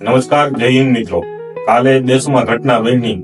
નમસ્કાર, જય હિન્દ મિત્રો. કાલે દેશમાં ઘટના બની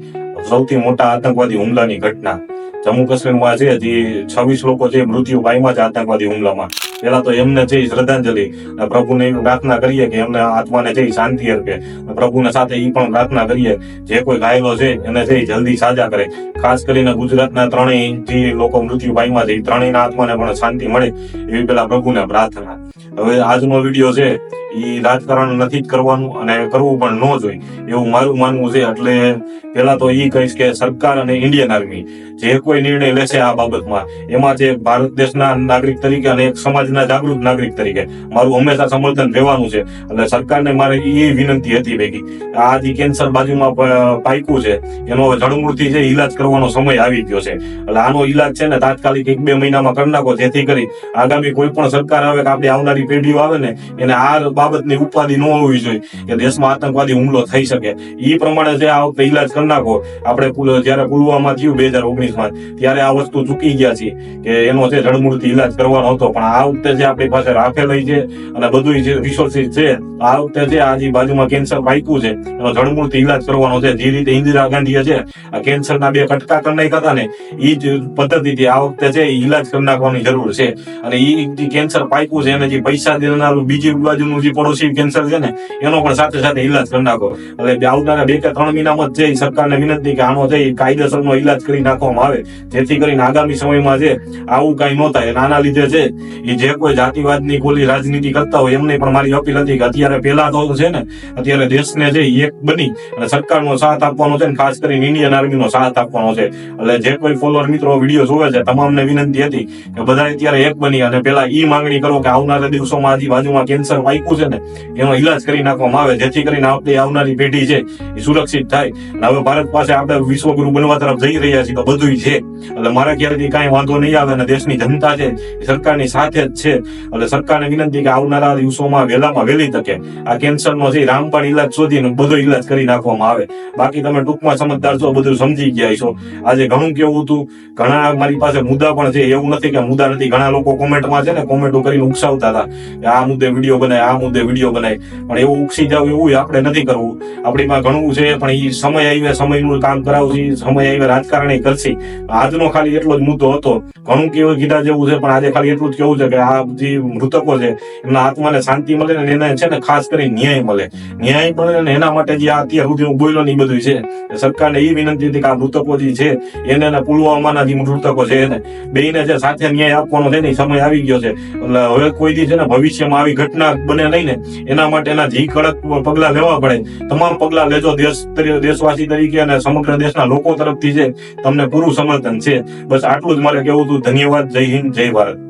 સૌથી મોટા આતંકવાદી હુમલાની ઘટના. જમ્મુ કાશ્મીરમાં છે જે છવ્વીસ લોકો છે, મૃત્યુ પામ્યા છે આતંકવાદી હુમલામાં. પેલા તો એમને છે શ્રદ્ધાંજલિ પ્રભુને પ્રાર્થના કરીએ કે એમને આત્માને છે શાંતિ અર્પે. પ્રભુના સાથે એ પણ પ્રાર્થના કરીએ, જે કોઈ ઘાયલો છે, એને છે જલ્દી સાજા કરે. ખાસ કરીને ગુજરાતના ત્રણેય જે લોકો મૃત્યુ પામ્યા છે ત્રણેયના આત્માને પણ શાંતિ મળે, એવી પેલા પ્રભુને પ્રાર્થના. હવે આજનો વીડિયો છે એ રાજકારણ નથી કરવાનું અને કરવું પણ ન જોઈએ. એવું મારું માનવું છે, એટલે પેલા તો એ કહીશ કે સરકાર અને ઇન્ડિયન આર્મી જે કોઈ નિર્ણય લેશે આ બાબતમાં, એમાં જે ભારત દેશના નાગરિક તરીકે અને એક સમાજના જાગૃત નાગરિક તરીકે મારું હંમેશા સમર્થન રહેવાનું છે. એટલે સરકારને મારે એ વિનંતી હતી ભેગી. આ જે કેન્સર બાજુમાં પ- પાક્યું છે, એનો જળમૂળથી છે ઈલાજ કરવાનો સમય આવી ગયો છે. એટલે આનો ઈલાજ છે ને તાત્કાલિક એક બે મહિનામાં કરી નાખો, જેથી કરી આગામી કોઈ પણ સરકાર આવે કે આપણી આવનારી પેઢીઓ આવે ને, એને આ બાબતની ઉપાધિ ન હોવી જોઈએ કે દેશમાં આતંકવાદી હુમલો થઈ શકે. એ પ્રમાણે જે આ વખતે ઇલાજ કરી નાખો, આપણે જયારે પુલવામા થયું બે હજાર ઓગણીસમાં, ત્યારે આ વસ્તુ ચૂકી ગયા છીએ કે એનો જે જળમૂળથી ઇલાજ કરવાનો હતો. પણ આ વખતે જે આપણી પાસે રાખેલી છે અને બધું જે રિસોર્સિસ છે, આ વખતે જે આ બાજુમાં કેન્સર પાક્યું છે, એનો જળમૂળથી ઈલાજ કરવાનો છે. જે રીતે ઇન્દિરા ગાંધીએ છે, આ કેન્સરના બે કટકા કરી નાખ્યા હતા ને એ જ પદ્ધતિથી આ વખતે છે ઇલાજ કરી નાખવાની જરૂર છે. અને એ કેન્સર પાક્યું છે, એને જે પૈસા દેનારું બીજી બાજુનું જે પડોશી કેન્સર છે ને, એનો પણ સાથે સાથે ઈલાજ કરી નાખો. એટલે આવનારા બે કે ત્રણ મહિનામાં જ સરકારને વિનંતી કે આનો ઈ કાયદેસરનો ઈલાજ કરી નાખવામાં આવે. જેથી કરીને આગામી સમયમાં જે આવું કઈ ન થાય. અને આના લીધે છે એ જે કોઈ જાતિવાદની ખોલી રાજનીતિ કરતા હોય એમને પણ મારી અપીલ હતી કે અત્યારે પેલા તો છે ને, અત્યારે દેશને જે એક બની અને સરકારનો સાથ આપવાનો છે ને, ખાસ કરીને ઇન્ડિયન આર્મીનો સાથ આપવાનો છે. એટલે જે કોઈ ફોલોઅર મિત્રો વીડિયો જોવે છે, તમામને વિનંતી હતી કે બધા અત્યારે એક બની અને પેલા ઈ માંગણી કરો કે આવનારા દિવસોમાં આજુબાજુમાં કેન્સર વાયકું છે ને, એનો ઈલાજ કરી નાખવામાં આવે. જેથી કરીને આપણી આવનારી પેઢી છે એ સુરક્ષિત થાય. હવે ભારત પાસે આપણે વિશ્વગુરુ બનવા તરફ જઈ રહ્યા છીએ તો બધું છે. એટલે મારા ખ્યાલથી કાંઈ વાંધો નહીં આવે અને દેશની જનતા છે એ સરકારની સાથે જ છે. એટલે સરકારને વિનંતી કે આવનારા દિવસોમાં વહેલામાં વહેલી તકે આ કેન્સરનો છે રામબાણ ઈલાજ શોધીને બધો ઈલાજ કરી નાખવામાં આવે. બાકી તમે ટૂંકમાં સમજદાર છો, બધું સમજી ગયા છો. આજે ઘણું કેવું હતું. ઘણા મારી પાસે મુદ્દા પણ છે. એવું નથી કે મુદ્દા નથી. ઘણા લોકો કોમેન્ટમાં છે ને, કોમેન્ટો કરીને ઉકસાવતા હતા. આ મુદ્દે વીડિયો બનાય, આ મુદ્દે વીડિયો બનાય. પણ એવું ઉકસી જાવ એવું આપણે નથી કરવું. આપણીમાં ઘણું છે, પણ એ સમય આવ્યા સમયનું કામ કરાવશે સમય આવ્યા રાજકારણ કરશે. આજનો ખાલી એટલો જ મુદ્દો હતો. ઘણું કેવું કીધા જેવું છે, પણ આજે ખાલી એટલું જ કેવું છે કે આ જે મૃતકો છે, એમના આત્માને શાંતિ મળે ને એને છે ને ખાસ કરી ન્યાય મળે. ન્યાય મળે એના માટે જે અત્યાર સુધી હું બોલ્યો ને બધું છે. સરકારને એ વિનંતી હતી કે આ મૃતકો જે છે, એને પુલવામાના જે મૃતકો છે એને બેને જે સાથે ન્યાય આપવાનો છે ને સમય આવી ગયો છે. એટલે હવે કોઈ દી છે ને ભવિષ્યમાં આવી ઘટના બને નહીં ને, એના માટે એના જી કડક પગલા લેવા પડે. તમામ પગલા લેજો દેશ દેશવાસી તરીકે અને સમગ્ર દેશના લોકો તરફથી છે. તમને પૂરું સમર્થન છે. બસ આટલું જ મારે કેવું હતું. ધન્યવાદ. જય હિન્દ, જય ભારત.